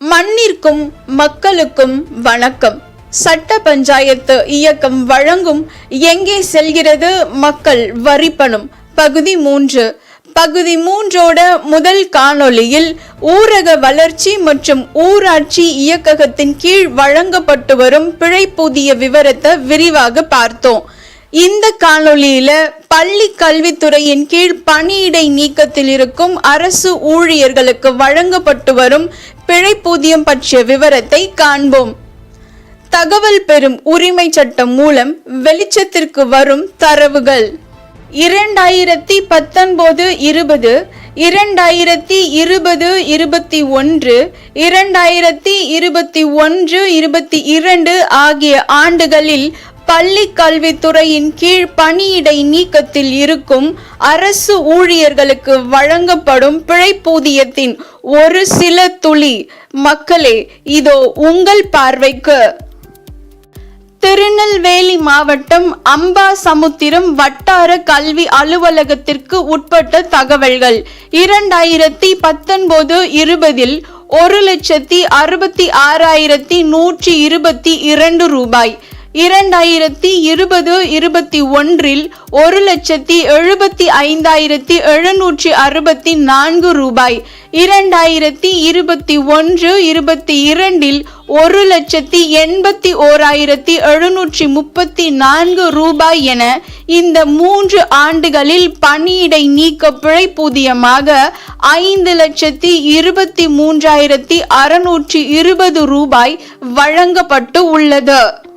மண்ணிற்கும் மக்களுக்கும் வணக்கம். சட்ட பஞ்சாயத்து இயக்கம் வழங்கும் எங்கே செல்கிறது மக்கள் வரிப்பணம். பகுதி மூன்று. பகுதி மூன்றோட முதல் காணொளியில் ஊரக வளர்ச்சி மற்றும் ஊராட்சி இயக்ககத்தின் கீழ் வழங்கப்பட்டு வரும் பிழைப்பூதிய விவரத்தை விரிவாக பார்த்தோம். இந்த காணொளியில பள்ளி கல்வித்துறையின் கீழ் பணியிடை நீக்கத்தில் இருக்கும் அரசு ஊழியர்களுக்கு வழங்கப்பட்டு வரும் பிழைப்பூதியம் பற்றிய விவரத்தை காண்போம். தகவல் பெறும் உரிமை சட்டம் மூலம் வெளிச்சத்திற்கு வரும் தரவுகள். இரண்டாயிரத்தி பத்தொன்பது இருபது இரண்டாயிரத்தி இருபது இருபத்தி ஒன்று இரண்டாயிரத்தி இருபத்தி ஒன்று இருபத்தி இரண்டு ஆகிய ஆண்டுகளில் பள்ளி கல்வித்துறையின் கீழ் பணியிடை நீக்கத்தில் இருக்கும் அரசு ஊழியர்களுக்கு வழங்கப்படும் பிழைப்பூதியத்தின் ஒரு சில துளி. மக்களே இதோ உங்கள் பார்வைக்கு. திருநெல்வேலி மாவட்டம் அம்பாசமுத்திரம் வட்டார கல்வி அலுவலகத்திற்கு உட்பட்ட தகவல்கள். இரண்டாயிரத்தி பத்தொன்பது இருபதில் ஒரு லட்சத்தி அறுபத்தி ஆறாயிரத்தி நூற்றி இருபத்தி இரண்டு ரூபாய். இரண்டாயிரத்தி இருபது இருபத்தி ஒன்றில் ஒரு லட்சத்தி எழுபத்தி ஐந்தாயிரத்தி எழுநூற்றி அறுபத்தி நான்கு ரூபாய். இரண்டாயிரத்தி இருபத்தி ஒன்று இருபத்தி இரண்டில் ஒரு லட்சத்தி எண்பத்தி ஓராயிரத்தி எழுநூற்றி முப்பத்தி நான்கு ரூபாய் என இந்த மூன்று ஆண்டுகளில் பணியிடை நீக்க பிழைப்பூதியமாக ஐந்து லட்சத்தி இருபத்தி மூன்றாயிரத்தி அறுநூற்றி இருபது ரூபாய் வழங்கப்பட்டு உள்ளது.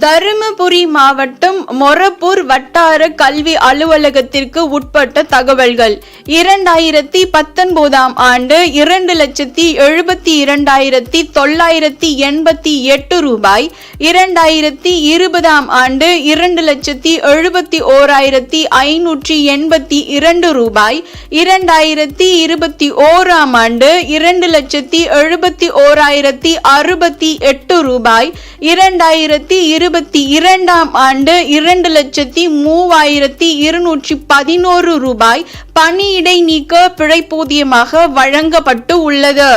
தருமபுரி மாவட்டம் மொரப்பூர் வட்டார கல்வி அலுவலகத்திற்கு உட்பட்ட தகவல்கள். இரண்டாயிரத்தி பத்தொன்பதாம் ஆண்டு இரண்டு லட்சத்தி எழுபத்தி இரண்டாயிரத்தி தொள்ளாயிரத்தி எண்பத்தி எட்டு ரூபாய். இரண்டாயிரத்தி இருபதாம் ஆண்டு இரண்டு லட்சத்தி எழுபத்தி ஓராயிரத்தி ஐநூற்றி எண்பத்தி இரண்டு ரூபாய். இரண்டாயிரத்தி இருபத்தி ஓராம் ஆண்டு இரண்டு லட்சத்தி எழுபத்தி ஓராயிரத்தி அறுபத்தி எட்டு ரூபாய். இரண்டாயிரத்தி இருபத்தி இரண்டாம் ஆண்டு இரண்டு லட்சத்தி மூவாயிரத்தி இருநூற்றி பதினோரு ரூபாய் பணியிடை நீக்க பிழைப்பூதியமாக வழங்கப்பட்டு உள்ளது.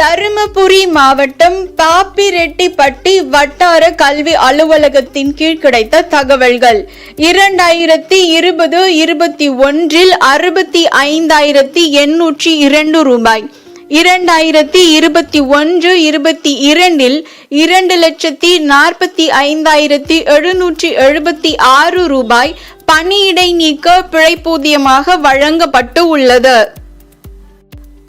தருமபுரி மாவட்டம் பாப்பிரெட்டிப்பட்டி வட்டார கல்வி அலுவலகத்தின் கீழ் கிடைத்த தகவல்கள். இரண்டாயிரத்தி இருபது இருபத்தி ஒன்றில் அறுபத்தி ஐந்தாயிரத்தி எண்ணூற்றி இரண்டு ரூபாய் இரண்டாயிரத்தி இருபத்தி ஒன்று இருபத்தி இரண்டில் இரண்டு லட்சத்தி நாற்பத்தி ஐந்தாயிரத்தி எழுநூற்றி எழுபத்தி ஆறு ரூபாய் பணியிடை நீக்க பிழைப்பூதியமாக வழங்கப்பட்டு உள்ளது.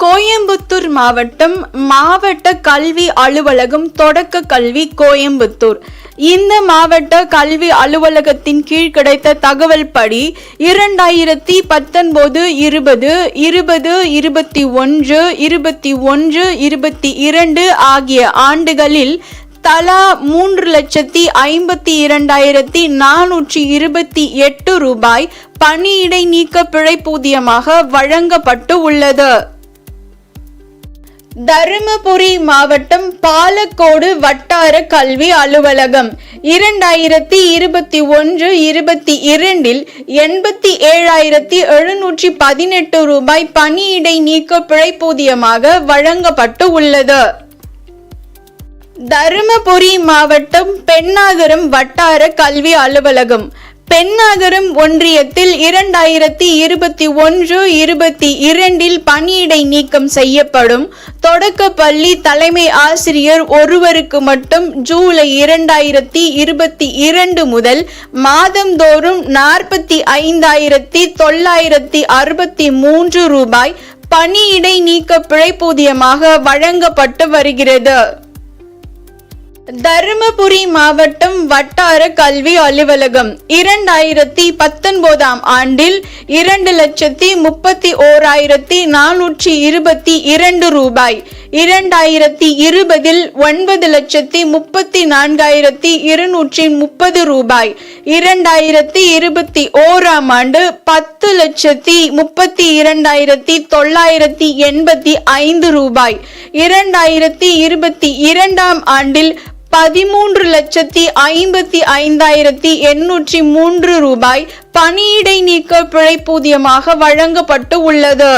கோயம்புத்தூர் மாவட்டம் மாவட்ட கல்வி அலுவலகம் தொடக்க கல்வி கோயம்புத்தூர். இந்த மாவட்ட கல்வி அலுவலகத்தின் கீழ் கிடைத்த தகவல் படி இரண்டாயிரத்தி பத்தொன்பது இருபது இருபது இருபத்தி ஒன்று இருபத்தி ஒன்று இருபத்தி இரண்டு ஆகிய ஆண்டுகளில் தலா மூன்று லட்சத்தி ஐம்பத்தி இரண்டாயிரத்தி நானூற்றி இருபத்தி எட்டு ரூபாய் பணியிடை நீக்க பிழைப்பூதியமாக வழங்கப்பட்டு உள்ளது. தருமபுரி மாவட்டம் பாலக்கோடு வட்டார கல்வி அலுவலகம். இரண்டாயிரத்தி இருபத்தி ஒன்று இருபத்தி இரண்டில் எண்பத்தி ஏழாயிரத்தி எழுநூற்றி பதினெட்டு ரூபாய் பணியிடை நீக்க பிழைப்பூதியமாக வழங்கப்பட்டு உள்ளது. தருமபுரி மாவட்டம் பெண்ணாகரம் வட்டார கல்வி அலுவலகம். பெண்ணாகரம் ஒன்றியத்தில் இரண்டாயிரத்தி இருபத்தி ஒன்று இருபத்தி இரண்டில் பணியிடை நீக்கம் செய்யப்படும். தொடக்க பள்ளி தலைமை ஆசிரியர் ஒருவருக்கு மட்டும் ஜூலை இரண்டாயிரத்தி இருபத்தி இரண்டு முதல் மாதந்தோறும் நாற்பத்தி ஐந்தாயிரத்தி தொள்ளாயிரத்தி அறுபத்தி மூன்று ரூபாய் பணியிடை நீக்க பிழைப்பூதியமாக வழங்கப்பட்டு வருகிறது. தருமபுரி மாவட்டம் வட்டார கல்வி அலுவலகம். இரண்டாயிரத்தி பத்தொன்பதாம் ஆண்டில் இரண்டு லட்சத்தி முப்பத்தி ஓராயிரத்தி நானூற்றி இருபத்தி இரண்டு ரூபாய். இரண்டாயிரத்தி இருபதில் ஒன்பது லட்சத்தி முப்பத்தி நான்காயிரத்தி இருநூற்றி முப்பது ரூபாய். இரண்டாயிரத்தி இருபத்தி ஓராம் ஆண்டு பத்து லட்சத்தி முப்பத்தி இரண்டாயிரத்தி தொள்ளாயிரத்தி எண்பத்தி ஐந்து ரூபாய். இரண்டாயிரத்தி இருபத்தி இரண்டாம் ஆண்டில் பதிமூன்று லட்சத்தி ஐம்பத்தி ஐந்தாயிரத்தி எண்ணூற்றி மூன்று ரூபாய் பணியிடை நீக்க பிழைப்பூதியமாக வழங்கப்பட்டு உள்ளது.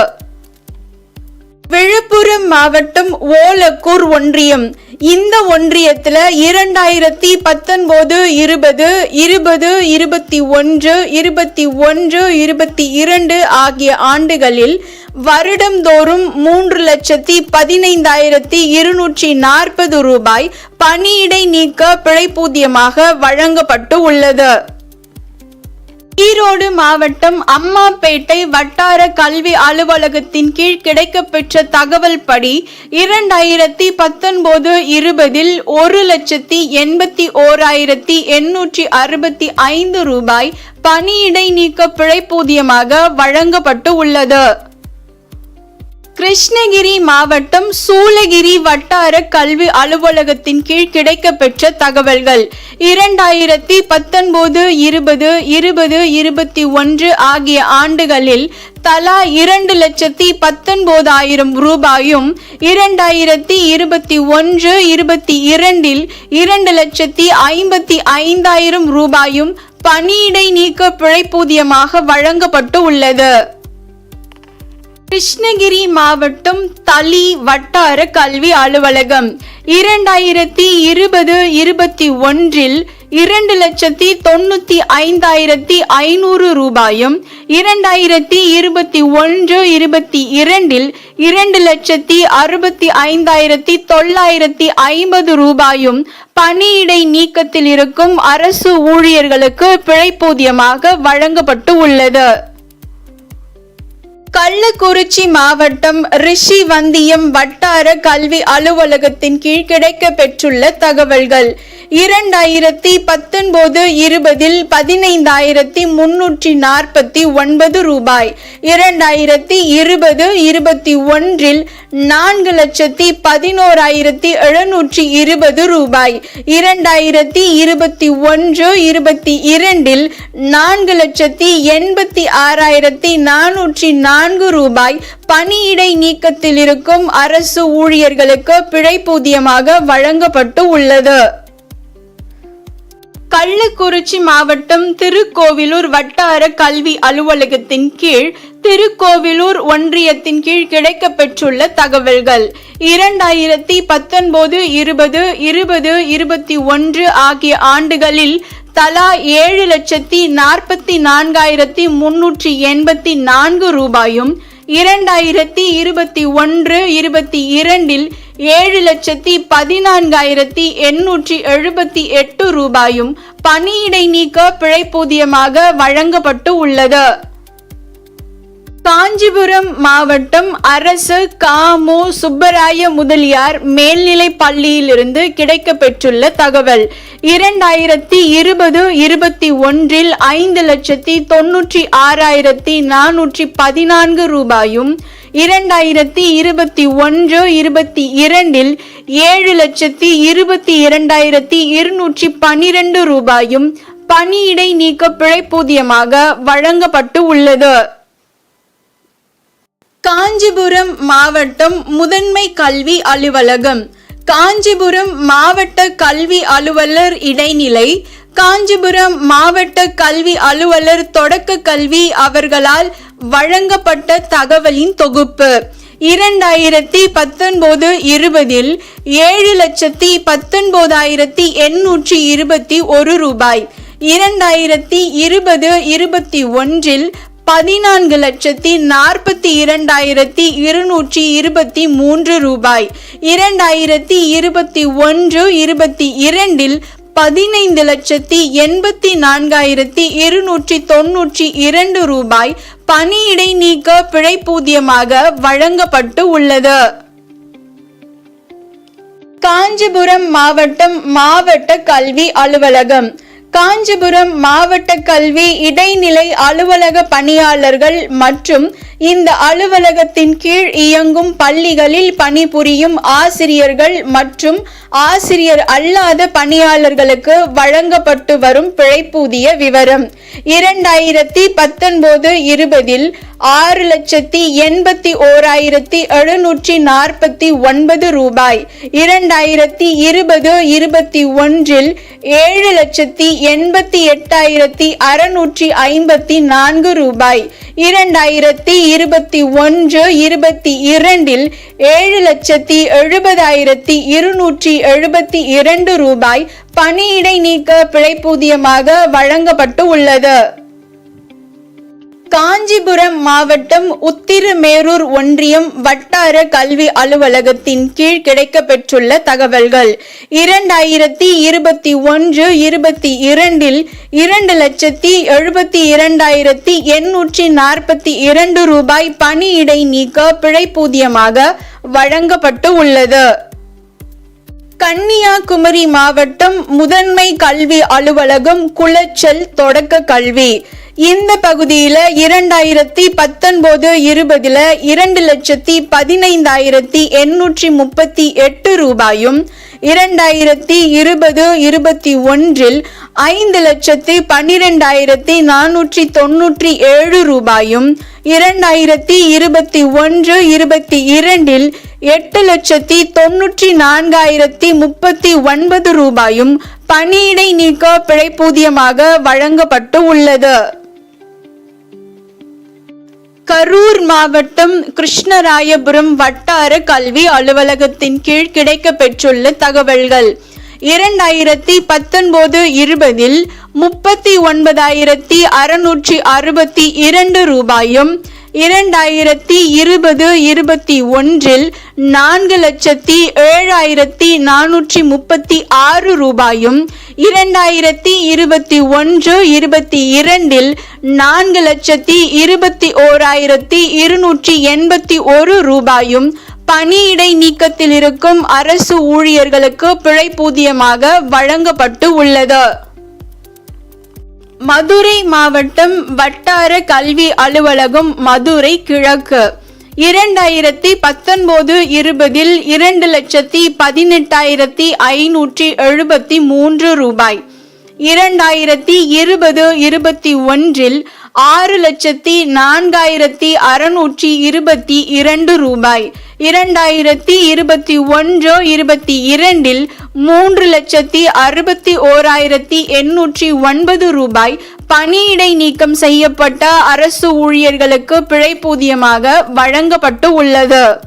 விழுப்புரம் மாவட்டம் ஓலக்கூர் ஒன்றியம் இந்த ஒன்றியத்தில் இரண்டாயிரத்தி பத்தொன்பது இருபது இருபது இருபத்தி ஒன்று இருபத்தி ஒன்று இருபத்தி இரண்டு ஆகிய ஆண்டுகளில் வருடந்தோறும் மூன்று லட்சத்தி பதினைந்தாயிரத்தி இருநூற்றி நாற்பது ரூபாய் பணியிடை நீக்க பிழைப்பூதியமாக வழங்கப்பட்டு உள்ளது. ஈரோடு மாவட்டம் அம்மாப்பேட்டை வட்டார கல்வி அலுவலகத்தின் கீழ் கிடைக்கப்பெற்ற தகவல் படி இரண்டாயிரத்தி பத்தொன்பது இருபதில் ஒரு லட்சத்தி எண்பத்தி ஓராயிரத்தி எண்ணூற்றி அறுபத்தி ஐந்து ரூபாய் பணியிடை நீக்க பிழைப்பூதியமாக வழங்கப்பட்டு உள்ளது. கிருஷ்ணகிரி மாவட்டம் சூளகிரி வட்டார கல்வி அலுவலகத்தின் கீழ் கிடைக்கப்பெற்ற தகவல்கள். இரண்டாயிரத்தி பத்தொன்பது இருபது இருபது இருபத்தி ஒன்று ஆகிய ஆண்டுகளில் தலா இரண்டு லட்சத்தி பத்தொன்பதாயிரம் ரூபாயும் இரண்டாயிரத்தி இருபத்தி ஒன்று இருபத்தி இரண்டில் இரண்டு லட்சத்தி ஐம்பத்தி ஐந்தாயிரம் ரூபாயும் பணியிடை நீக்க பிழைப்பூதியமாக வழங்கப்பட்டு உள்ளது. கிருஷ்ணகிரி மாவட்டம் தளி வட்டார கல்வி அலுவலகம். இரண்டாயிரத்தி இருபது இருபத்தி ஒன்றில் இரண்டு லட்சத்தி தொண்ணூத்தி ஐந்தாயிரத்தி ஐநூறு ரூபாயும் இரண்டாயிரத்தி இருபத்தி ஒன்று இருபத்தி இரண்டில் இரண்டு லட்சத்தி அறுபத்தி ஐந்தாயிரத்தி தொள்ளாயிரத்தி ஐம்பது ரூபாயும் பணியிடை நீக்கத்தில் இருக்கும் அரசு ஊழியர்களுக்கு பிழைப்பூதியமாக வழங்கப்பட்டு உள்ளது. கள்ளக்குறிச்சி மாவட்டம் ரிஷி வந்தியம் வட்டார கல்வி அலுவலகத்தின் கீழ் கிடைக்க பெற்றுள்ள தகவல்கள். இரண்டாயிரத்தி பத்தொன்பது இருபதில் பதினைந்தாயிரத்தி முன்னூற்றி நாற்பத்தி ஒன்பது ரூபாய். இரண்டாயிரத்தி இருபது இருபத்தி ஒன்றில் நான்கு லட்சத்தி பதினோராயிரத்தி எழுநூற்றி இருபது ரூபாய். இரண்டாயிரத்தி இருபத்தி ஒன்று இருபத்தி இரண்டில் நான்கு லட்சத்தி எண்பத்தி ஆறாயிரத்தி நானூற்றி நான்கு ரூபாய். பணியிடை நீக்கத்தில் இருக்கும் அரசு ஊழியர்களுக்கு பிழைப்பூதியமாக வழங்கப்பட்டு உள்ளது. கள்ளக்குறிச்சி மாவட்டம் திருக்கோவிலூர் வட்டார கல்வி அலுவலகத்தின் கீழ் திருக்கோவிலூர் ஒன்றியத்தின் கீழ் கிடைக்கப்பெற்றுள்ள தகவல்கள். இரண்டாயிரத்தி பத்தொன்பது இருபது இருபது இருபத்தி ஒன்று ஆகிய ஆண்டுகளில் தலா ஏழு லட்சத்தி நாற்பத்தி நான்காயிரத்தி முன்னூற்றி எண்பத்தி நான்கு ரூபாயும் இரண்டாயிரத்தி இருபத்தி ஒன்று இருபத்தி இரண்டில் ஏழு லட்சத்தி பதினான்காயிரத்தி எண்ணூற்றி எழுபத்தி எட்டு ரூபாயும் பணியிடை நீக்க பிழைப்பூதியமாக வழங்கப்பட்டு உள்ளது. காஞ்சிபுரம் மாவட்டம் அரசு காமு சுப்பராய முதலியார் மேல்நிலை பள்ளியிலிருந்து கிடைக்கப்பெற்றுள்ள தகவல். இரண்டாயிரத்தி இருபது இருபத்தி ஒன்றில் ஐந்து லட்சத்தி தொன்னூற்றி ஆறாயிரத்தி நானூற்றி பதினான்கு ரூபாயும் இரண்டாயிரத்தி இருபத்தி ஒன்று இருபத்தி இரண்டில் ஏழு லட்சத்தி இருபத்தி இரண்டாயிரத்தி இருநூற்றி பனிரெண்டு ரூபாயும் பணியிடை நீக்க பிழைப்பூதியமாக வழங்கப்பட்டு உள்ளது. காஞ்சிபுரம் மாவட்டம் முதன்மை கல்வி அலுவலகம். காஞ்சிபுரம் மாவட்ட கல்வி அலுவலர் இடைநிலை காஞ்சிபுரம் மாவட்ட கல்வி அலுவலர் தொடக்க கல்வி அவர்களால் வழங்கப்பட்ட தகவலின் தொகுப்பு. இரண்டாயிரத்தி பத்தொன்பது இருபதில் ஏழு லட்சத்தி பத்தொன்பதாயிரத்தி எண்ணூற்றி இருபத்தி ஒரு ரூபாய். இரண்டாயிரத்தி இருபது இருபத்தி ஒன்றில் பதினான்கு லட்சத்தி நாற்பத்தி இரண்டாயிரத்தி இருநூற்றி இருபத்தி மூன்று ரூபாய். இரண்டாயிரத்தி இருபத்தி ஒன்று இருபத்தி இரண்டில் பதினைந்து லட்சத்தி எண்பத்தி நான்காயிரத்தி இருநூற்றி தொன்னூற்றி இரண்டு ரூபாய் பணியிடை நீக்க பிழைப்பூதியமாக வழங்கப்பட்டு உள்ளது. காஞ்சிபுரம் மாவட்டம் மாவட்ட கல்வி அலுவலகம். காஞ்சிபுரம் மாவட்ட கல்வி இடைநிலை அலுவலக பணியாளர்கள் மற்றும் இந்த அலுவலகத்தின் கீழ் இயங்கும் பள்ளிகளில் பணிபுரியும் ஆசிரியர்கள் மற்றும் ஆசிரியர் அல்லாத பணியாளர்களுக்கு வழங்கப்பட்டு வரும் பிழைப்பூதிய விவரம். இரண்டாயிரத்தி பத்தொன்பது இருபதில் ஆறு லட்சத்தி எண்பத்தி ஓராயிரத்தி எழுநூற்றி நாற்பத்தி ஒன்பது ரூபாய். இரண்டாயிரத்தி இருபது இருபத்தி ஒன்றில் ஏழு லட்சத்தி எண்பத்தி எட்டாயிரத்தி அறுநூற்றி ஐம்பத்தி நான்கு ரூபாய். இரண்டாயிரத்தி இருபத்தி ஒன்று இருபத்தி இரண்டில் ஏழு லட்சத்தி எழுபதாயிரத்தி இருநூற்றி எழுபத்தி இரண்டு ரூபாய் பணியிடை நீக்க பிழைப்பூதியமாக வழங்கப்பட்டு உள்ளது. காஞ்சிபுரம் மாவட்டம் உத்திரமேரூர் ஒன்றியம் வட்டார கல்வி அலுவலகத்தின் கீழ் கிடைக்கப்பெற்றுள்ள தகவல்கள். இரண்டாயிரத்தி இருபத்தி ஒன்று இருபத்தி இரண்டில் இரண்டு லட்சத்தி எழுபத்தி இரண்டாயிரத்தி எண்ணூற்றி நாற்பத்தி இரண்டு ரூபாய் பணியிடை நீக்க பிழைப்பூதியமாக வழங்கப்பட்டு உள்ளது. கன்னியாகுமரி மாவட்டம் முதன்மை கல்வி அலுவலகம் குளச்சல் தொடக்க கல்வி. இந்த பகுதியில இரண்டாயிரத்தி பத்தொன்பது இருபதுல இரண்டு லட்சத்தி பதினைந்தாயிரத்தி எண்ணூற்றி முப்பத்தி எட்டு ரூபாயும் இரண்டாயிரத்தி இருபது இருபத்தி ஒன்றில் ஐந்து லட்சத்தி பன்னிரெண்டாயிரத்தி நானூற்றி தொன்னூற்றி ஏழு ரூபாயும் இரண்டாயிரத்தி இருபத்தி ஒன்று இருபத்தி இரண்டில் எட்டு லட்சத்தி தொன்னூற்றி நான்காயிரத்தி முப்பத்தி ஒன்பது ரூபாயும் பணியிடை நீக்க பிழைப்பூதியமாக வழங்கப்பட்டு உள்ளது. கரூர் மாவட்டம் கிருஷ்ணராயபுரம் வட்டார கல்வி அலுவலகத்தின் கீழ் கிடைக்கப்பெற்றுள்ள தகவல்கள். இரண்டாயிரத்தி பத்தொன்பது இருபதில் முப்பத்தி ஒன்பதாயிரத்தி அறுநூற்றி அறுபத்தி இரண்டு ரூபாயும் இரண்டாயிரத்தி இருபது இருபத்தி ஒன்றில் நான்கு லட்சத்தி ஏழாயிரத்தி நானூற்றி முப்பத்தி ஆறு ரூபாயும் இரண்டாயிரத்தி இருபத்தி ஒன்று இருபத்தி இரண்டில் நான்கு லட்சத்தி இருபத்தி ஓராயிரத்தி இருநூற்றி எண்பத்தி ஒரு ரூபாயும் பணியிடை நீக்கத்தில் இருக்கும் அரசு ஊழியர்களுக்கு பிழைப்பூதியமாக வழங்கப்பட்டு உள்ளது. மதுரை மாவட்டம் வட்டார கல்வி அலுவலகம் மதுரை கிழக்கு. இரண்டாயிரத்தி பத்தொன்பது இருபதில் இரண்டு லட்சத்தி பதினெட்டாயிரத்தி ஐநூற்றி எழுபத்தி மூன்று ரூபாய். இரண்டாயிரத்தி இருபது இருபத்தி ஒன்றில் ஆறு லட்சத்தி நான்காயிரத்தி அறுநூற்றி இருபத்தி இரண்டு ரூபாய். இரண்டாயிரத்தி இருபத்தி ஒன்று இருபத்தி இரண்டில் மூன்று லட்சத்தி அறுபத்தி ஓராயிரத்தி எண்ணூற்றி ஒன்பது ரூபாய் பணியிடை நீக்கம் செய்யப்பட்ட அரசு ஊழியர்களுக்கு பிழைப்பூதியமாக வழங்கப்பட்டு உள்ளது.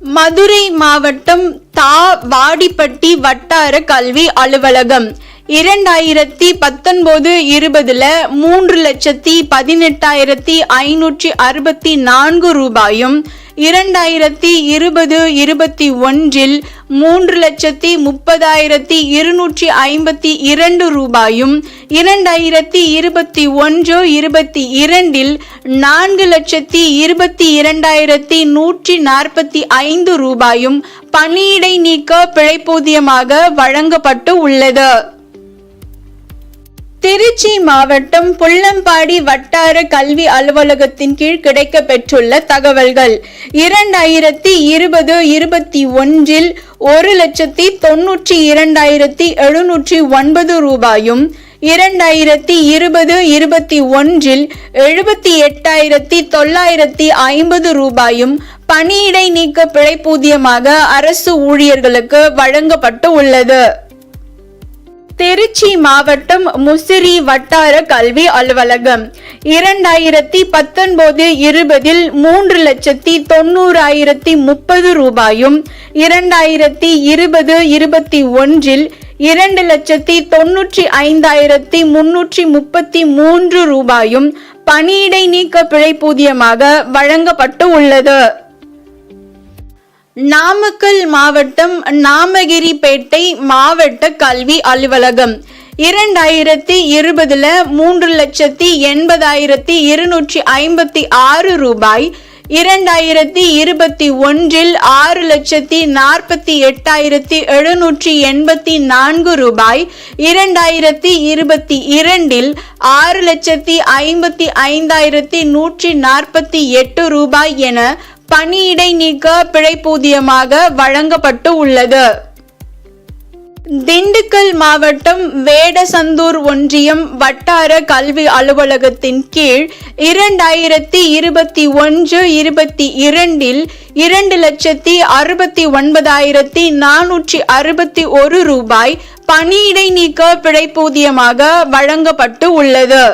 மதுரை மாவட்டம் தா வாடிப்பட்டி வட்டார கல்வி அலுவலகம். இரண்டாயிரத்தி பத்தொன்பது இருபதுல மூன்று லட்சத்தி பதினெட்டாயிரத்தி ஐநூற்றி அறுபத்தி நான்கு ரூபாயும் இரண்டாயிரத்தி இருபது இருபத்தி ஒன்றில் மூன்று லட்சத்தி முப்பதாயிரத்தி இருநூற்றி ஐம்பத்தி இரண்டு ரூபாயும் இரண்டாயிரத்தி இருபத்தி ஒன்று இருபத்தி இரண்டில் நான்கு லட்சத்தி இருபத்தி இரண்டாயிரத்தி நூற்றி நாற்பத்தி ஐந்து ரூபாயும் பணியிடை நீக்க பிழைப்பூதியமாக வழங்கப்பட்டு உள்ளது. திருச்சி மாவட்டம் புள்ளம்பாடி வட்டார கல்வி அலுவலகத்தின் கீழ் கிடைக்க பெற்றுள்ள தகவல்கள். இரண்டாயிரத்தி இருபது இருபத்தி ஒன்றில் ஒரு லட்சத்தி தொன்னூற்றி இரண்டாயிரத்தி எழுநூற்றி ஒன்பது ரூபாயும் இரண்டாயிரத்தி இருபது இருபத்தி ஒன்றில் எழுபத்தி எட்டாயிரத்தி தொள்ளாயிரத்தி ஐம்பது ரூபாயும் பணியிடை நீக்க பிழைப்பூதியமாக அரசு ஊழியர்களுக்கு வழங்கப்பட்டு உள்ளது. திருச்சி மாவட்டம் முசிறி வட்டார கல்வி அலுவலகம். இரண்டாயிரத்தி பத்தொன்பது இருபதில் மூன்று லட்சத்தி தொண்ணூறாயிரத்தி முப்பது ரூபாயும் இரண்டாயிரத்தி இருபது இருபத்தி ஒன்றில் இரண்டு லட்சத்தி தொன்னூற்றி ஐந்தாயிரத்தி முன்னூற்றி முப்பத்தி மூன்று ரூபாயும் பணியிடை நீக்க பிழைப்பூதியமாக வழங்கப்பட்டு உள்ளது. நாமக்கல் மாவட்டம் நாமகிரிப்பேட்டை மாவட்ட கல்வி அலுவலகம். இரண்டாயிரத்தி இருபதுல மூன்று லட்சத்தி எண்பதாயிரத்தி இருநூற்றி ஐம்பத்தி ஆறு ரூபாய் இரண்டாயிரத்தி இருபத்தி ஒன்றில் ஆறு லட்சத்தி நாற்பத்தி எட்டாயிரத்தி எழுநூற்றி எண்பத்தி நான்கு ரூபாய் இரண்டாயிரத்தி இருபத்தி இரண்டில் ஆறு லட்சத்தி ஐம்பத்தி ஐந்தாயிரத்தி நூற்றி நாற்பத்தி எட்டு ரூபாய் என பணியிடை நீக்க பிழைப்பூதியமாக வழங்கப்பட்டு உள்ளது. திண்டுக்கல் மாவட்டம் வேடசந்தூர் ஒன்றியம் வட்டார கல்வி அலுவலகத்தின் கீழ் இரண்டாயிரத்தி இருபத்தி ஒன்று இருபத்தி இரண்டில் இரண்டு லட்சத்தி அறுபத்தி ஒன்பதாயிரத்தி நானூற்றி அறுபத்தி ஒரு ரூபாய் பணியிடை நீக்க பிழைப்பூதியமாக வழங்கப்பட்டு உள்ளது.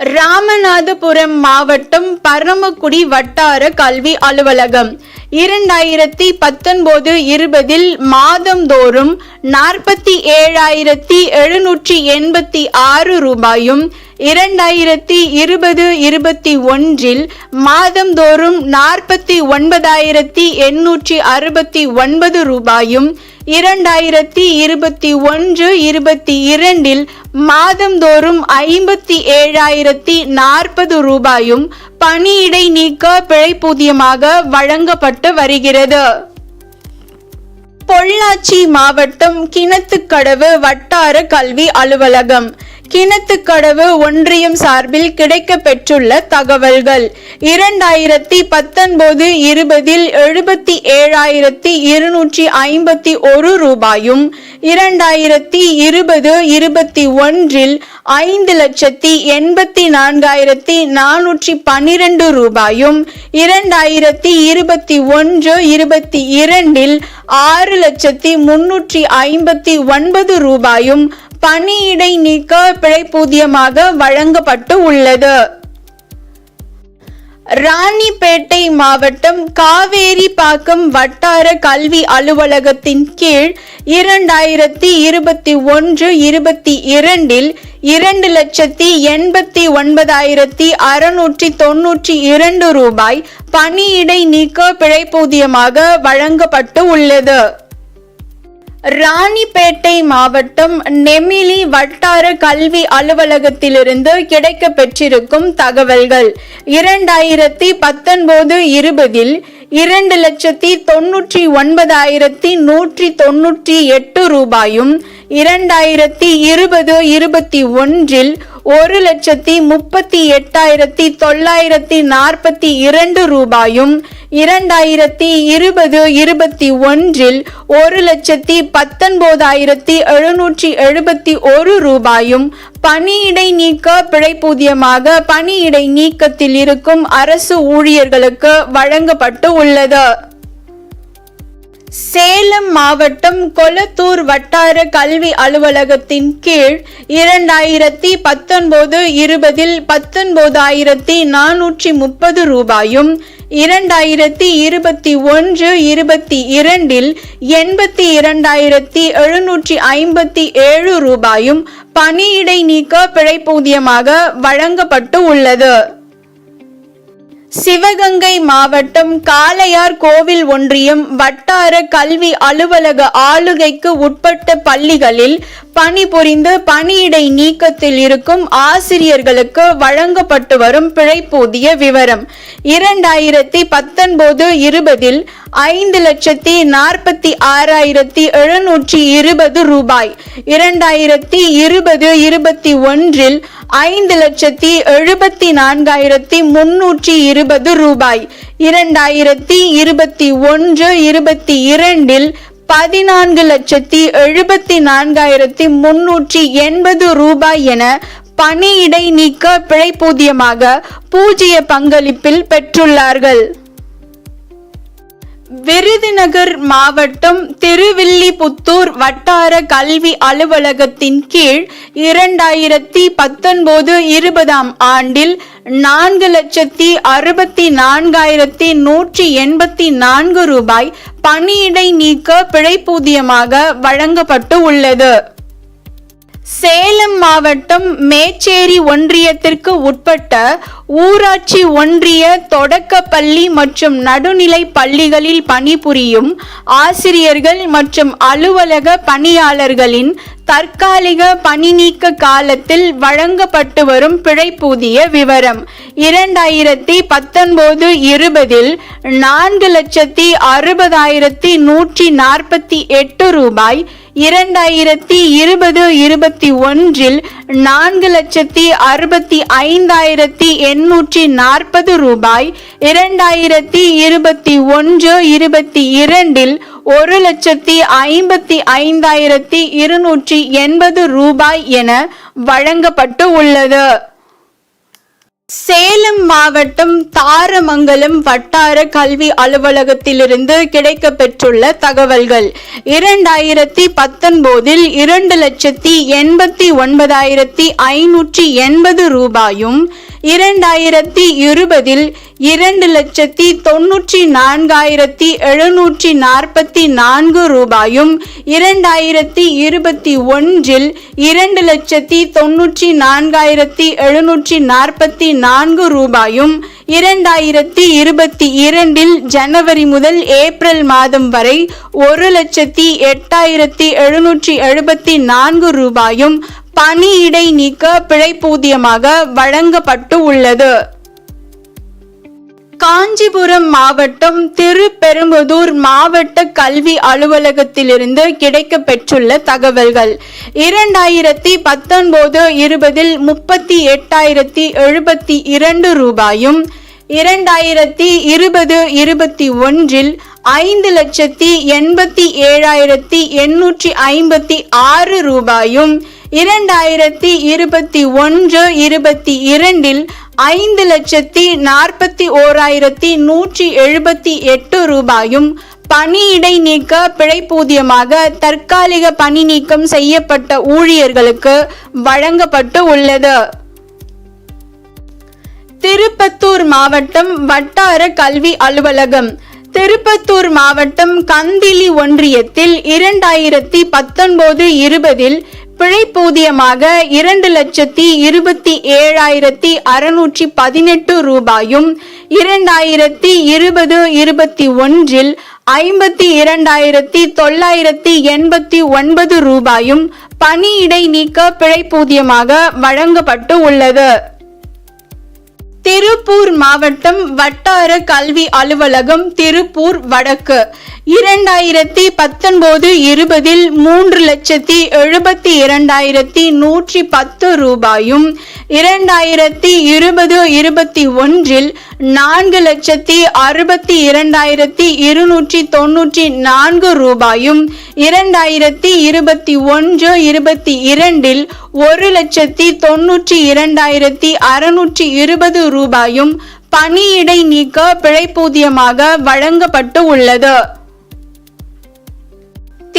ராமநாதபுரம் மாவட்டம் பரமக்குடி வட்டார கல்வி அலுவலகம். இரண்டாயிரத்தி பத்தொன்பது இருபதில் மாதந்தோறும் நாற்பத்தி ஏழாயிரத்தி எழுநூற்றி எண்பத்தி ஆறு ரூபாயும் இரண்டாயிரத்தி இருபது இருபத்தி ஒன்றில் மாதந்தோறும் நாற்பத்தி ஒன்பதாயிரத்தி எண்ணூற்றி அறுபத்தி ஒன்பது ரூபாயும் இரண்டாயிரத்தி இருபத்தி ஒன்று இருபத்தி இரண்டில் மாதந்தோறும் ஐம்பத்தி ஏழாயிரத்தி நாற்பது ரூபாயும் பணியிடை நீக்க பிழைப்பூதியமாக வழங்கப்பட்டு வருகிறது. பொள்ளாச்சி மாவட்டம் கிணத்துக்கடவு வட்டார கல்வி அலுவலகம் கிணத்துக்கடவு ஒன்றியம் சார்பில் கிடைக்க பெற்றுள்ள தகவல்கள். இரண்டாயிரத்தி பத்தொன்பது இருபதில் எழுபத்தி ஏழாயிரத்தி இருநூற்றி ஐம்பத்தி ஒரு ரூபாயும் இரண்டாயிரத்தி இருபது இருபத்தி ஒன்றில் ஐந்து லட்சத்தி எண்பத்தி நான்காயிரத்தி நானூற்றி பன்னிரண்டு ரூபாயும் இரண்டாயிரத்தி இருபத்தி ஒன்று இருபத்தி இரண்டில் ஆறு லட்சத்தி முன்னூற்றி ஐம்பத்தி ஒன்பது ரூபாயும் பணியிடை நீக்க பிழைப்பூதியமாக வழங்கப்பட்டு உள்ளது. ராணிப்பேட்டை மாவட்டம் காவேரிப்பாக்கம் வட்டார கல்வி அலுவலகத்தின் கீழ் இரண்டாயிரத்தி இருபத்தி ஒன்று இருபத்தி இரண்டில் இரண்டு லட்சத்தி எண்பத்தி ஒன்பதாயிரத்தி அறுநூற்றி தொன்னூற்றி இரண்டு ரூபாய் பணியிடை நீக்க பிழைப்பூதியமாக வழங்கப்பட்டு உள்ளது. ராணிப்பேட்டை மாவட்டம் நெமிலி வட்டார கல்வி அலுவலகத்திலிருந்து கிடைக்க பெற்றிருக்கும் தகவல்கள். இரண்டாயிரத்தி பத்தொன்பது இருபதில் இரண்டு லட்சத்தி தொன்னூற்றி ஒன்பதாயிரத்தி நூற்றி தொன்னூற்றி எட்டு ரூபாயும் இரண்டாயிரத்தி இருபது இருபத்தி ஒன்றில் ஒரு லட்சத்தி முப்பத்தி எட்டாயிரத்தி தொள்ளாயிரத்தி நாற்பத்தி இரண்டு ரூபாயும் இரண்டாயிரத்தி இருபது இருபத்தி ஒன்றில் ஒரு லட்சத்தி பத்தொன்பதாயிரத்தி எழுநூற்றி எழுபத்தி ஒரு ரூபாயும் பணியிடை நீக்க பிழைப்பூதியமாக பணியிடை நீக்கத்தில் இருக்கும் அரசு ஊழியர்களுக்கு வழங்கப்பட்டு உள்ளது. சேலம் மாவட்டம் கொளத்தூர் வட்டார கல்வி அலுவலகத்தின் கீழ் இரண்டாயிரத்தி பத்தொன்பது இருபதில் பத்தொன்பதாயிரத்தி நானூற்றி முப்பது ரூபாயும் இரண்டாயிரத்தி இருபத்தி ஒன்று இருபத்தி இரண்டில் எண்பத்தி இரண்டாயிரத்தி எழுநூற்றி ஐம்பத்தி ஏழு ரூபாயும் பணியிடை நீக்க பிழைப்பூதியமாக வழங்கப்பட்டு உள்ளது. சிவகங்கை மாவட்டம் காளையார் கோவில் ஒன்றியம் வட்டார கல்வி அலுவலக ஆளுகைக்கு உட்பட்ட பள்ளிகளில் பணிபுரிந்து பணியிடை நீக்கத்தில் இருக்கும் ஆசிரியர்களுக்கு வழங்கப்பட்டு வரும் பிழைப்பூதிய விவரம். இரண்டாயிரத்தி பத்தொன்பது இருபதில் ஐந்து லட்சத்தி நாற்பத்தி ஆறாயிரத்தி எழுநூற்றி இருபது ரூபாய். இரண்டாயிரத்தி இருபது இருபத்தி ஒன்றில் ஐந்து லட்சத்தி எழுபத்தி நான்காயிரத்தி முன்னூற்றி இரு இருபது ரூபாய். இரண்டாயிரத்தி இருபத்தி ஒன்று இருபத்தி இரண்டில் பதினான்கு லட்சத்தி எழுபத்தி நான்காயிரத்தி முன்னூற்றி எண்பது ரூபாய் என பணியிடை நீக்க பிழைப்பூதியமாக பூஜ்ய பங்களிப்பில் பெற்றுள்ளார்கள். விருதுநகர் மாவட்டம் திருவில்லிபுத்தூர் வட்டார கல்வி அலுவலகத்தின் கீழ் இரண்டாயிரத்தி பத்தொன்பது இருபதாம் ஆண்டில் நான்கு லட்சத்தி அறுபத்தி நான்காயிரத்தி நூற்றி எண்பத்தி நான்கு ரூபாய் பணியிடை நீக்க பிழைப்பூதியமாக வழங்கப்பட்டு உள்ளது. சேலம் மாவட்டம் மேச்சேரி ஒன்றியத்திற்கு உட்பட்ட ஊராட்சி ஒன்றிய தொடக்க பள்ளி மற்றும் நடுநிலை பள்ளிகளில் பணிபுரியும் ஆசிரியர்கள் மற்றும் அலுவலக பணியாளர்களின் தற்காலிக பணி நீக்க காலத்தில் வழங்கப்பட்டு வரும் பிழைப்பூதிய விவரம். இரண்டாயிரத்தி பத்தொன்பது இருபதில் நான்கு லட்சத்தி அறுபதாயிரத்தி நூற்றி நாற்பத்தி எட்டு ரூபாய் இரண்டாயிரத்தி இருபது இருபத்தி ஒன்றில் நான்கு லட்சத்தி அறுபத்தி ஐந்தாயிரத்தி எண்ணூற்றி நாற்பது ரூபாய் இரண்டாயிரத்தி இருபத்தி ஒன்று இருபத்தி இரண்டில் ஒரு லட்சத்தி ஐம்பத்தி ஐந்தாயிரத்தி இருநூற்றி எண்பது ரூபாய் என வழங்கப்பட்டு உள்ளது. சேலம் மாவட்டம் தாரமங்கலம் வட்டார கல்வி அலுவலகத்திலிருந்து கிடைக்கப்பெற்றுள்ள தகவல்கள். இரண்டாயிரத்தி பத்தொன்பதில் இரண்டு லட்சத்தி எண்பத்தி ஒன்பதாயிரத்தி ஐநூற்றி எண்பது ரூபாயும் இரண்டாயிரத்தி இருபதில் இரண்டு லட்சத்தி தொன்னூற்றி நான்காயிரத்தி எழுநூற்றி நாற்பத்தி நான்கு ரூபாயும் இரண்டாயிரத்தி இருபத்தி ஒன்றில் இரண்டு லட்சத்தி தொன்னூற்றி நான்காயிரத்தி எழுநூற்றி நாற்பத்தி நான்கு ரூபாயும் இரண்டாயிரத்தி இருபத்தி இரண்டில் ஜனவரி முதல் ஏப்ரல் மாதம் வரை ஒரு லட்சத்தி எட்டாயிரத்தி எழுநூற்றி எழுபத்தி நான்கு ரூபாயும் பணியிடை நீக்க பிழைப்பூதியமாக வழங்கப்பட்டு உள்ளது. காஞ்சிபுரம் மாவட்டம் திருப்பெரும்புதூர் மாவட்ட கல்வி அலுவலகத்திலிருந்து கிடைக்க பெற்றுள்ள தகவல்கள். இரண்டாயிரத்தி பத்தொன்பது இருபதில் முப்பத்தி எட்டாயிரத்தி எழுபத்தி இரண்டு ரூபாயும் இரண்டாயிரத்தி இருபது இருபத்தி ஒன்றில் ஐந்து லட்சத்தி எண்பத்தி ஏழாயிரத்தி எண்ணூற்றி ஐம்பத்தி ஆறு ரூபாயும் இரண்டாயிரத்தி இருபத்தி ஒன்று இருபத்தி இரண்டில் ஐந்து லட்சத்தி நாற்பத்தி ஓராயிரத்தி நூற்றி எழுபத்தி எட்டு ரூபாயும் பணியிடை நீக்க பிழைப்பூதியமாக தற்காலிக பணி நீக்கம் செய்யப்பட்ட ஊழியர்களுக்கு வழங்கப்பட்டு உள்ளது. திருப்பத்தூர் மாவட்டம் வட்டார கல்வி அலுவலகம். திருப்பத்தூர் மாவட்டம் கந்திலி ஒன்றியத்தில் இரண்டாயிரத்தி பத்தொன்பது இருபதில் பிழைப்பூதியமாக இரண்டு லட்சத்தி இருபத்தி ஏழாயிரத்தி அறுநூற்றி பதினெட்டு ரூபாயும் இரண்டாயிரத்தி இருபது இருபத்தி ஒன்றில் ஐம்பத்தி இரண்டாயிரத்தி தொள்ளாயிரத்தி எண்பத்தி ஒன்பது ரூபாயும் பணியிடை நீக்க பிழைப்பூதியமாக வழங்கப்பட்டு உள்ளது. திருப்பூர் மாவட்டம் வட்டார கல்வி அலுவலகம் திருப்பூர் வடக்கு. இரண்டாயிரத்தி பத்தொன்பது இருபதில் மூன்று லட்சத்தி எழுபத்தி இரண்டாயிரத்தி நூற்றி பத்து ரூபாயும் இரண்டாயிரத்தி இருபது இருபத்தி ஒன்றில் நான்கு லட்சத்தி அறுபத்தி இரண்டாயிரத்தி இருநூற்றி தொன்னூற்றி நான்கு ரூபாயும் இரண்டாயிரத்தி இருபத்தி ஒன்று இருபத்தி இரண்டில் ஒரு லட்சத்தி தொன்னூற்றி இரண்டாயிரத்தி அறுநூற்றி இருபது ரூபாயும் பணியிடை நீக்க பிழைப்பூதியமாக வழங்கப்பட்டு உள்ளது.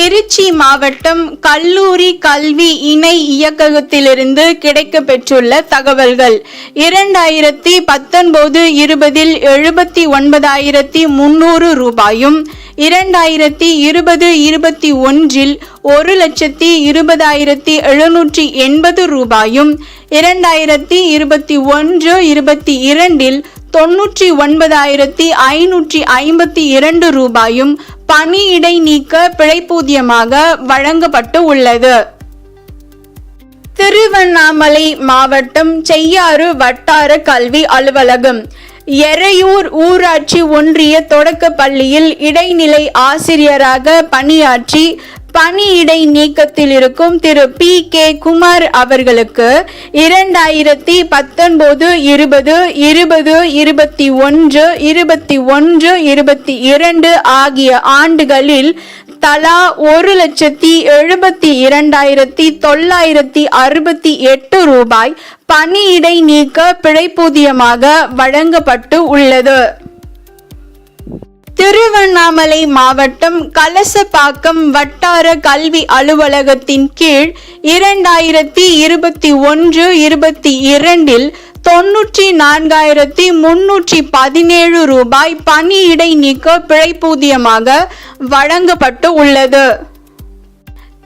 திருச்சி மாவட்டம் கல்லூரி கல்வி இணை இயக்ககத்திலிருந்து கிடைக்கப்பெற்றுள்ள தகவல்கள். இரண்டாயிரத்தி பத்தொன்பது இருபதில் எழுபத்தி ஒன்பதாயிரத்தி முன்னூறு ரூபாயும் இரண்டாயிரத்தி இருபது இருபத்தி ஒன்றில் ஒரு லட்சத்தி இருபதாயிரத்தி எழுநூற்றி எண்பது ரூபாயும் இரண்டாயிரத்தி இருபத்தி ஒன்று இருபத்தி இரண்டில் தொன்னூற்றி ஒன்பதாயிரத்தி ஐநூற்றி ஐம்பத்தி இரண்டு ரூபாயும் பணியிடை நீக்க பிழைப்பூதியமாக வழங்கப்பட்டு உள்ளது. திருவண்ணாமலை மாவட்டம் செய்யாறு வட்டார கல்வி அலுவலகம் எறையூர் ஊராட்சி ஒன்றிய தொடக்க பள்ளியில் இடைநிலை ஆசிரியராக பணியாற்றி பணியிடை நீக்கத்தில் இருக்கும் திரு பி கே குமார் அவர்களுக்கு இரண்டாயிரத்தி பத்தொன்பது இருபது இருபது இருபத்தி ஒன்று இருபத்தி ஒன்று இருபத்தி இரண்டு ஆகிய ஆண்டுகளில் தலா ஒரு லட்சத்தி எழுபத்தி இரண்டாயிரத்தி தொள்ளாயிரத்தி அறுபத்தி எட்டு ரூபாய் பணியிடை நீக்க பிழைப்பூதியமாக வழங்கப்பட்டு உள்ளது. திருவண்ணாமலை மாவட்டம் கலசப்பாக்கம் வட்டார கல்வி அலுவலகத்தின் கீழ் இரண்டாயிரத்தி இருபத்தி ஒன்று இருபத்தி இரண்டில் தொன்னூற்றி நான்காயிரத்தி முன்னூற்றி பதினேழு ரூபாய் பணியிடை நீக்க பிழைப்பூதியமாக வழங்கப்பட்டு உள்ளது.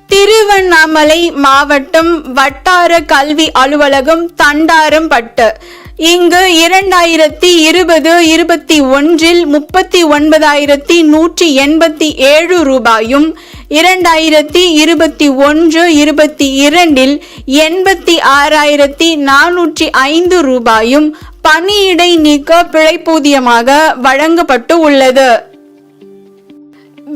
திருவண்ணாமலை மாவட்டம் வட்டார கல்வி அலுவலகம் தண்டாரம்பட்டு இங்கு இரண்டாயிரத்தி இருபது இருபத்தி ஒன்றில் முப்பத்தி ஒன்பதாயிரத்தி நூற்றி எண்பத்தி ஏழு ரூபாயும் இரண்டாயிரத்தி இருபத்தி ஒன்று இருபத்தி இரண்டில் எண்பத்தி ஆறாயிரத்தி நானூற்றி ஐந்து ரூபாயும் பணியிடை நீக்க பிழைப்பூதியமாக வழங்கப்பட்டு உள்ளது.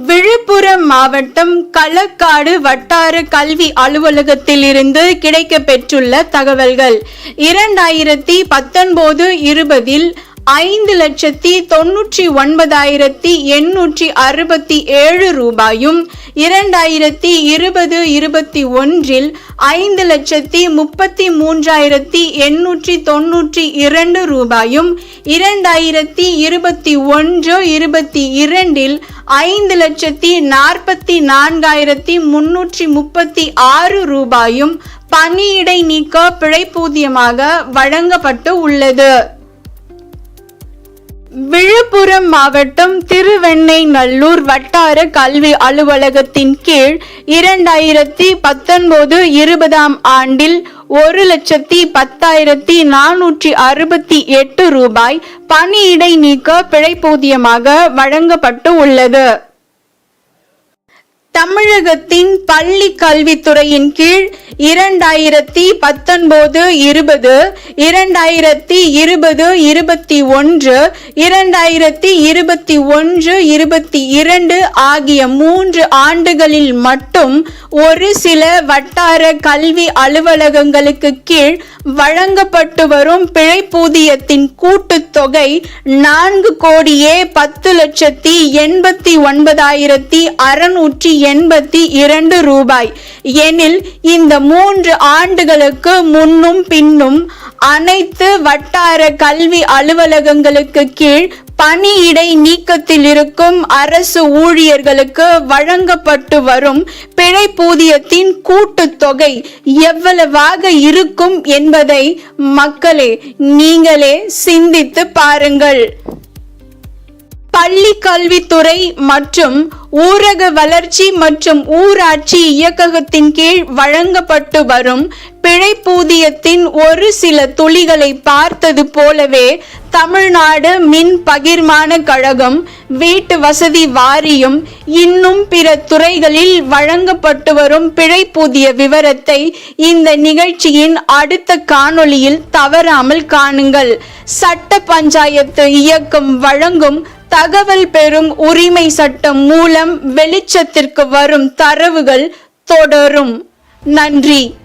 விழுப்புரம் மாவட்டம் களக்காடு வட்டார கல்வி அலுவலகத்திலிருந்து கிடைக்க பெற்றுள்ள தகவல்கள். இரண்டாயிரத்தி பத்தொன்பது இருபதில் ஐந்து லட்சத்தி தொன்னூற்றி ஒன்பதாயிரத்தி எண்ணூற்றி அறுபத்தி ஏழு ரூபாயும் இரண்டாயிரத்தி இருபது இருபத்தி ஒன்றில் ஐந்து லட்சத்தி முப்பத்தி மூன்றாயிரத்தி எண்ணூற்றி தொன்னூற்றி இரண்டு ரூபாயும் இரண்டாயிரத்தி இருபத்தி ஒன்று இருபத்தி இரண்டில் ஐந்து லட்சத்தி நாற்பத்தி நான்காயிரத்தி முன்னூற்றி முப்பத்தி ஆறு ரூபாயும் பணியிடை நீக்க பிழைப்பூதியமாக வழங்கப்பட்டு உள்ளது. விழுப்புரம் மாவட்டம் திருவெண்ணெய்நல்லூர் வட்டார கல்வி அலுவலகத்தின் கீழ் இரண்டாயிரத்தி பத்தொன்பது இருபதாம் ஆண்டில் ஒரு லட்சத்தி பத்தாயிரத்தி நானூற்றி அறுபத்தி எட்டு ரூபாய் பணியிடை நீக்க பிழைப்பூதியமாக வழங்கப்பட்டு உள்ளது. தமிழகத்தின் பள்ளி கல்வித்துறையின் கீழ் இரண்டாயிரத்தி பத்தொன்பது இருபது இரண்டாயிரத்தி இருபது இருபத்தி ஒன்று இரண்டாயிரத்தி இருபத்தி ஒன்று இருபத்தி இரண்டு ஆகிய மூன்று ஆண்டுகளில் மட்டும் ஒரு சில வட்டார கல்வி அலுவலகங்களுக்கு கீழ் வழங்கப்பட்டு வரும் பிழைப்பூதியத்தின் கூட்டுத்தொகை நான்கு கோடியே பத்து லட்சத்தி எண்பத்தி ஒன்பதாயிரத்தி அறுநூற்றி எண்பத்தி இரண்டு ரூபாய். எனில் இந்த மூன்று ஆண்டுகளுக்கு முன்னும் பின்னும் அனைத்து வட்டார கல்வி அலுவலகங்களுக்கு கீழ் பணியிடை நீக்கத்தில் இருக்கும் அரசு ஊழியர்களுக்கு வழங்கப்பட்டு வரும் பிழைப்பூதியத்தின் கூட்டுத்தொகை எவ்வளவாக இருக்கும் என்பதை மக்களே நீங்களே சிந்தித்து பாருங்கள். பள்ளி கல்வித்துறை மற்றும் ஊரக வளர்ச்சி மற்றும் ஊராட்சி இயக்ககத்தின் கீழ் வழங்கப்பட்டு வரும் பிழைப்பூதியத்தின் ஒரு சில துளிகளை பார்த்தது போலவே தமிழ்நாடு மின் பகிர்மான கழகம் வீட்டு வசதி வாரியம் இன்னும் பிற துறைகளில் வழங்கப்பட்டு வரும் பிழைப்பூதிய விவரத்தை இந்த நிகழ்ச்சியின் அடுத்த காணொளியில் தவறாமல் காணுங்கள். சட்ட பஞ்சாயத்து இயக்கம் வழங்கும் தகவல் பெறும் உரிமை சட்டம் மூலம் வெளிச்சத்திற்கு வரும் தரவுகள் தொடரும். நன்றி.